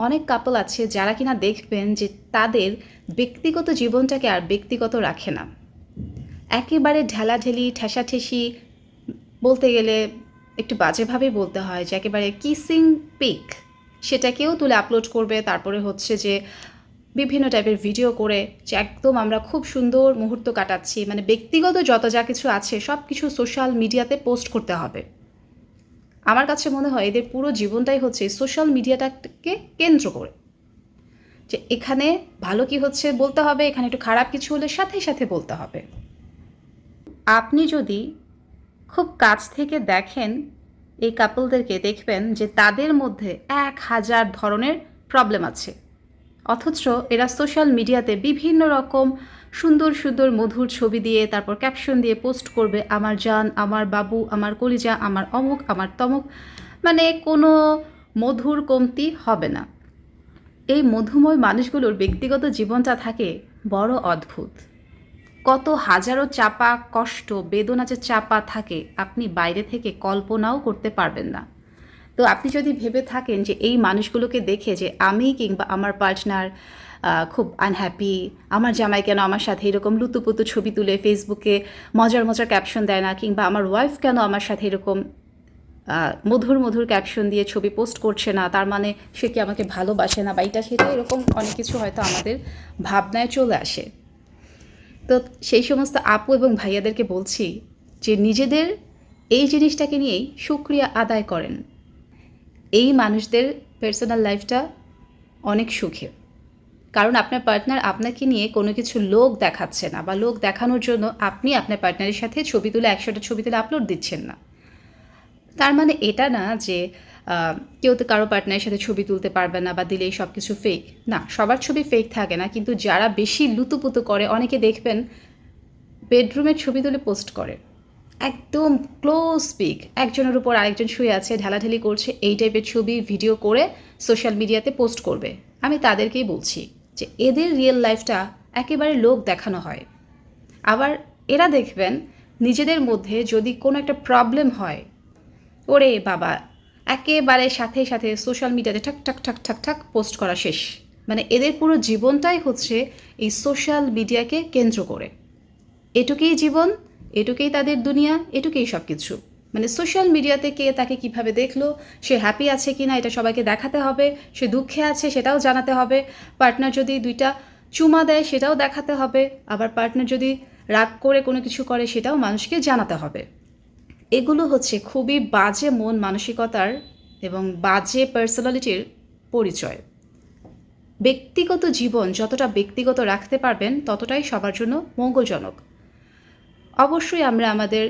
অনেক কাপল আছে যারা কিনা দেখবেন যে তাদের ব্যক্তিগত জীবনটাকে আর ব্যক্তিগত রাখে না। একেবারে ঢেলাঢেলি, ঠেসাঠেসি বলতে গেলে একটু বাজেভাবে বলতে হয় যে একেবারে কিসিং পিক সেটাকেও তুলে আপলোড করবে। তারপরে হচ্ছে যে বিভিন্ন টাইপের ভিডিও করে যে একদম আমরা খুব সুন্দর মুহূর্ত কাটাচ্ছি। মানে ব্যক্তিগত যত যা কিছু আছে সব কিছু সোশ্যাল মিডিয়াতে পোস্ট করতে হবে। আমার কাছে মনে হয় এদের পুরো জীবনটাই হচ্ছে সোশ্যাল মিডিয়াটাকে কেন্দ্র করে। যে এখানে ভালো কি হচ্ছে বলতে হবে, এখানে একটু খারাপ কিছু হলে সাথে সাথে বলতে হবে। আপনি যদি খুব কাছ থেকে দেখেন এই কাপলদেরকে দেখবেন যে তাদের মধ্যে এক হাজার ধরনের প্রবলেম আছে। অথচ এরা সোশ্যাল মিডিয়াতে বিভিন্ন রকম সুন্দর সুন্দর মধুর ছবি দিয়ে তারপর ক্যাপশন দিয়ে পোস্ট করবে, আমার জান, আমার বাবু, আমার কলিজা, আমার অমুক, আমার তমুক। মানে কোনো মধুর কমতি হবে না। এই মধুময় মানুষগুলোর ব্যক্তিগত জীবনটা থাকে বড় অদ্ভুত। কত হাজারো চাপা কষ্ট, বেদনা যে চাপা থাকে, আপনি বাইরে থেকে কল্পনাও করতে পারবেন না। তো আপনি যদি ভেবে থাকেন যে এই মানুষগুলোকে দেখে যে আমি কিংবা আমার পার্টনার খুব আনহ্যাপি আমার জামাই কেন আমার সাথে এরকম লুতুপুতু ছবি তুলে ফেসবুকে মজার মজার ক্যাপশন দেয় না কিংবা আমার ওয়াইফ কেন আমার সাথে এরকম মধুর মধুর ক্যাপশন দিয়ে ছবি পোস্ট করছে না, তার মানে সে কি আমাকে ভালোবাসে না বা এটা সেটা এরকম অনেক কিছু হয়তো আমাদের ভাবনায় চলে আসে। তো সেই সমস্ত আপু এবং ভাইয়াদেরকে বলছি যে নিজেদের এই জিনিসটাকে নিয়েই সুক্রিয়া আদায় করেন। এই মানুষদের পার্সোনাল লাইফটা অনেক সুখে। কারণ আপনার পার্টনার আপনাকে নিয়ে কোনো কিছু লোক দেখাচ্ছে না বা লোক দেখানোর জন্য আপনি আপনার পার্টনারের সাথে ছবি তুলে একশোটা ছবি তুলে আপলোড দিচ্ছেন না। তার মানে এটা না যে কেউ তো কারও পার্টনারের সাথে ছবি তুলতে পারবে না বা দিলেই সব কিছু ফেক না, সবার ছবি ফেক থাকে না, কিন্তু যারা বেশি লুতুপুতু করে, অনেকে দেখবেন বেডরুমের ছবি তুলে পোস্ট করে। একদম ক্লোজ পিক একজনের উপর আরেকজন শুয়ে আছে, ঢালাঢালি করছে, এই টাইপের ছবি ভিডিও করে সোশ্যাল মিডিয়াতে পোস্ট করবে। আমি তাদেরকেই বলছি যে এদের রিয়েল লাইফটা একেবারে লোক দেখানো হয়। আবার এরা দেখবেন নিজেদের মধ্যে যদি কোনো একটা প্রবলেম হয়, ওরে বাবা, একেবারে সাথে সাথে সোশ্যাল মিডিয়াতে ঠাক ঠাক ঠাক ঠাক ঠাক পোস্ট করা শেষ। মানে এদের পুরো জীবনটাই হচ্ছে এই সোশ্যাল মিডিয়াকে কেন্দ্র করে। এটুকুই জীবন এটুকুই তাদের দুনিয়া, এটুকুই সব কিছু মানে সোশ্যাল মিডিয়াতে কে তাকে কীভাবে দেখল, সে হ্যাপি আছে কি না এটা সবাইকে দেখাতে হবে, সে দুঃখে আছে সেটাও জানাতে হবে পার্টনার যদি দুইটা চুমা দেয় সেটাও দেখাতে হবে, আবার পার্টনার যদি রাগ করে কোনো কিছু করে সেটাও মানুষকে জানাতে হবে। এগুলো হচ্ছে খুবই বাজে মন মানসিকতার এবং বাজে পার্সোনালিটির পরিচয়। ব্যক্তিগত জীবন যতটা ব্যক্তিগত রাখতে পারবেন ততটাই সবার জন্য মঙ্গলজনক। অবশ্যই আমরা আমাদের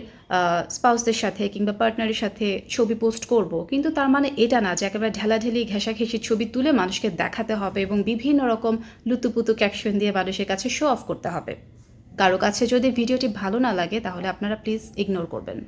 স্পাউসদের সাথে কিংবা পার্টনারের সাথে ছবি পোস্ট করব। কিন্তু তার মানে এটা না যে একেবারে ঢেলাঢেলি ঘেঁষাঘেঁষি ছবি তুলে মানুষকে দেখাতে হবে এবং বিভিন্ন রকম লুতুপুতু ক্যাপশন দিয়ে মানুষের কাছে শো অফ করতে হবে। কারও কাছে যদি ভিডিওটি ভালো না লাগে তাহলে আপনারা প্লিজ ইগনোর করবেন।